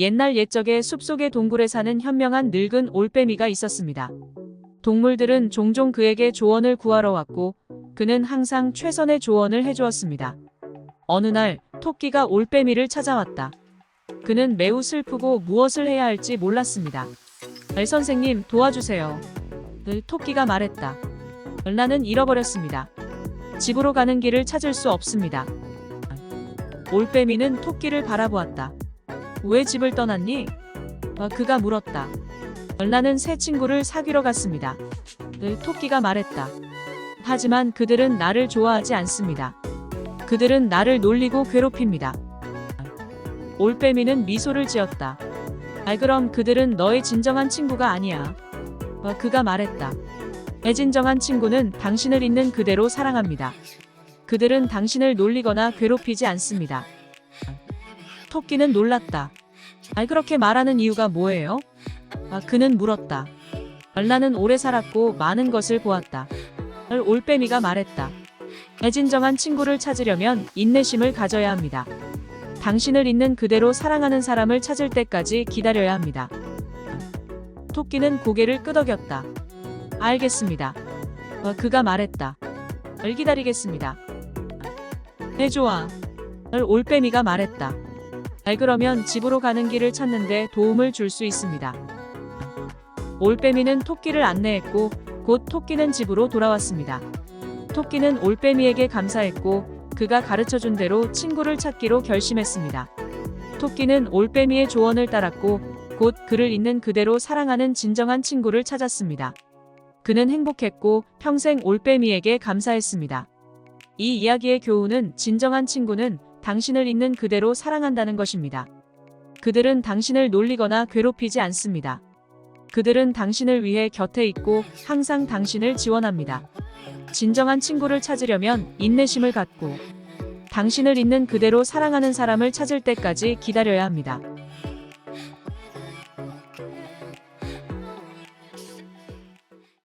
옛날 옛적에 숲속의 동굴에 사는 현명한 늙은 올빼미가 있었습니다. 동물들은 종종 그에게 조언을 구하러 왔고 그는 항상 최선의 조언을 해주었습니다. 어느 날 토끼가 올빼미를 찾아왔다. 그는 매우 슬프고 무엇을 해야 할지 몰랐습니다. 알 선생님 도와주세요. 을 토끼가 말했다. 나는 잃어버렸습니다. 집으로 가는 길을 찾을 수 없습니다. 올빼미는 토끼를 바라보았다. 왜 집을 떠났니? 어, 그가 물었다. 나는 새 친구를 사귀러 갔습니다. 을 토끼가 말했다. 하지만 그들은 나를 좋아하지 않습니다. 그들은 나를 놀리고 괴롭힙니다. 올빼미는 미소를 지었다. 아, 그럼 그들은 너의 진정한 친구가 아니야. 어, 그가 말했다. 내 진정한 친구는 당신을 있는 그대로 사랑합니다. 그들은 당신을 놀리거나 괴롭히지 않습니다. 토끼는 놀랐다. 아, 그렇게 말하는 이유가 뭐예요? 아, 그는 물었다. 나는 오래 살았고 많은 것을 보았다. 올빼미가 말했다. 내 진정한 친구를 찾으려면 인내심을 가져야 합니다. 당신을 있는 그대로 사랑하는 사람을 찾을 때까지 기다려야 합니다. 토끼는 고개를 끄덕였다. 알겠습니다. 어, 그가 말했다. 을 기다리겠습니다. 네, 좋아. 을 올빼미가 말했다. 알 그러면 집으로 가는 길을 찾는데 도움을 줄 수 있습니다. 올빼미는 토끼를 안내했고 곧 토끼는 집으로 돌아왔습니다. 토끼는 올빼미에게 감사했고 그가 가르쳐 준 대로 친구를 찾기로 결심했습니다. 토끼는 올빼미의 조언을 따랐고 곧 그를 있는 그대로 사랑하는 진정한 친구를 찾았습니다. 그는 행복했고 평생 올빼미에게 감사했습니다. 이 이야기의 교훈은 진정한 친구는 당신을 있는 그대로 사랑한다는 것입니다. 그들은 당신을 놀리거나 괴롭히지 않습니다. 그들은 당신을 위해 곁에 있고 항상 당신을 지원합니다. 진정한 친구를 찾으려면 인내심을 갖고 당신을 있는 그대로 사랑하는 사람을 찾을 때까지 기다려야 합니다.